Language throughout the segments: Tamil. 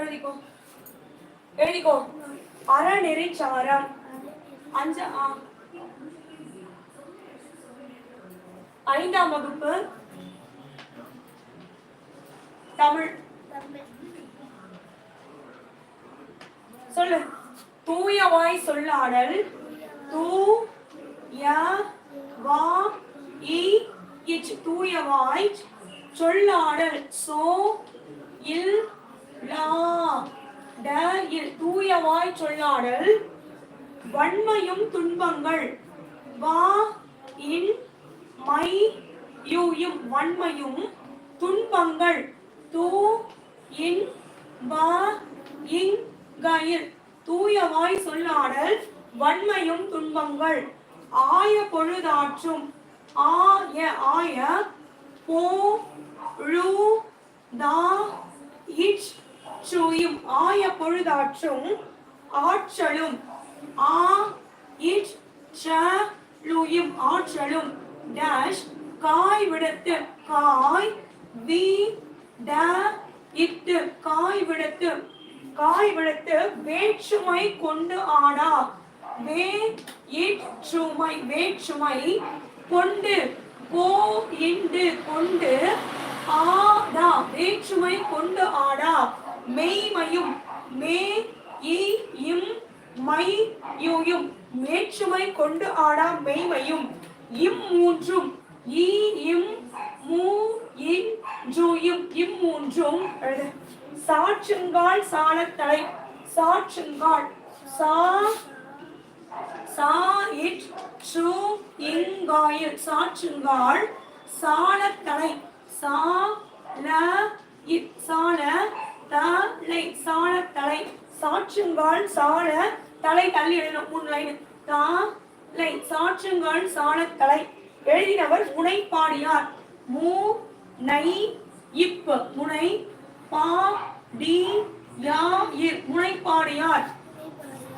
எழுதிக்கோ. எழுதிக்கோ. அறநெறி சாரம். அஞ்சு ஐந்தாம் வகுப்பு. தமிழ். சொல்லு. தூயவாய் சொல்லாடல். தூ ய வா இ இச் தூயவாய் சொல்லாடல். சோ இல் தூய ட இல் தூயவாய் சொல்லாடல் வன்மையும் துன்பங்கள். வா இன் மை யூயும் வன்மையும் துன்பங்கள். தூ இன் வா இங் கயில் தூயவாய் சொல்லாடல் வன்மையும் துன்பங்கள். ஆய பொழுதாற்றும். ஆய ஆய போ ழு தா இச் சுயும் ஆய பொழுதாற்றும் ஆற்றலும். ஆ இட் ச லுயும் ஆற்றலும். டேஷ் காய் விடத்து காய் வி ட இட்டு காய் விடத்து. காய் விடத்து வேற்றுமை கொண்டு ஆடா. வே இட் சுமை வேற்றுமை கொண்டு கோ இண்டு கொண்டு ஆடா. வேற்றுமை கொண்டு ஆடா. மெய்மையும் மே இ இம் மை யுயும். வேற்றுமை கொண்டு ஆடா மெய்மையும் இம் மூன்றும் ஈ இம் மூ இன் ஜூயும். இம் மூன்றும் எழுது. சாற்றுங்கால் சாலத்தலை சாற்றுங்கால் சா சா இட் சு இங்காயில் சாற்றுங்கால் சாணத்தலை சா ல இட் சாண சாற்றுங்கால் சால தலை தள்ளி எழுதணும். மூணு லைன் தலை சாற்றுங்கால் தலை. எழுதினவர் முனைப்பாடியார் மூ நை இப். முனை பா டி யா இர் முனைப்பாடியார்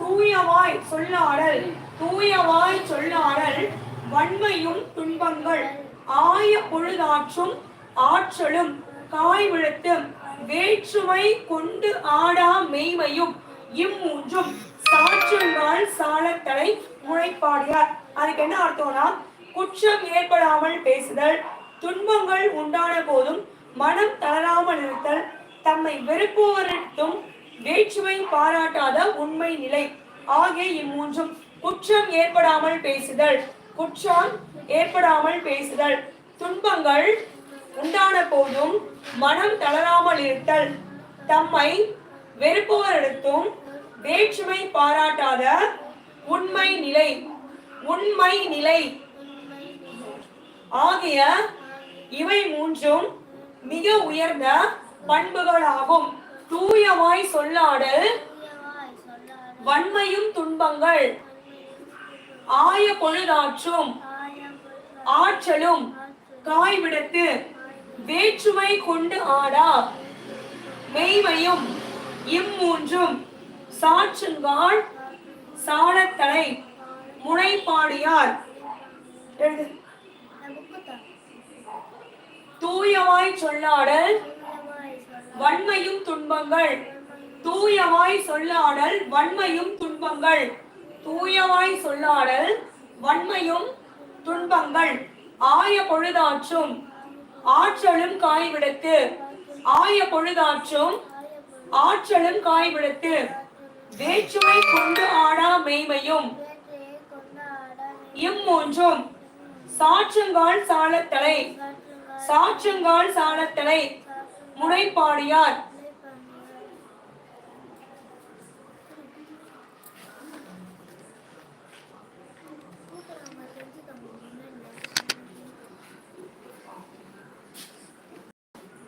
தூயவாய் சொல்லாடல். தூயவாய் சொல்லாடல். வன்மையும் துன்பங்கள். ஆய பொழுதாற்றும் ஆற்றலும். காய் விழுத்தும். வேற்றுமை கொண்டு ஆடா மெய்மையும். இம்மூன்றும் சாற்றுங்கால் சாலத்தலை முளைப்பாடியார். அதுக்கு என்ன அர்த்தம்னா குற்றம் ஏற்படாமல் பேசுதல் துன்பங்கள் உண்டான போதும் மனம் தளராமல் இருத்தல் தம்மை வெறுப்பவரிடத்தும் வேற்றுமை பாராட்டாத உண்மை நிலை. ஆகிய இம்மூன்றும் குற்றம் ஏற்படாமல் பேசுதல் குற்றம் ஏற்படாமல் பேசுதல் துன்பங்கள் உண்டான போதும் மனம் தளராமல் இருத்தல். தம்மை வெறுப்பவரிடத்தும் வேற்றுமை பாராட்டாத உண்மை நிலை உண்மை நிலை. ஆகிய இவை மூன்றும் மிக உயர்ந்த பண்புகளாகும். தூயவாய் சொல்லாடல் வன்மையும் துன்பங்கள். ஆய பொழுதாற்றும் ஆற்றலும் காய்விடத்து வேற்றுமை கொண்டு ஆடா. மெய்மையும் இம்மூன்றும் சாற்றுங்கால் சாணத்தலை முனைப்பாடியார். தூயவாய் சொல்லாடல் வன்மையும் துன்பங்கள். தூயவாய் சொல்லாடல் வன்மையும் துன்பங்கள். தூயவாய் சொல்லாடல் வன்மையும் துன்பங்கள். ஆய பொழுதாற்றும். ஆற்றலும் காய்விடத்து. ஆய பொழுதாற்றும் ஆற்றலும் காய்விடத்து. வேற்றுமை கொண்டு ஆடா மெய்மையும். இம்மூன்றும் சாற்றுங்கால் சாலத்தலை. சாற்றுங்கால் சாலத்தலை. முனைப்பாடியார்.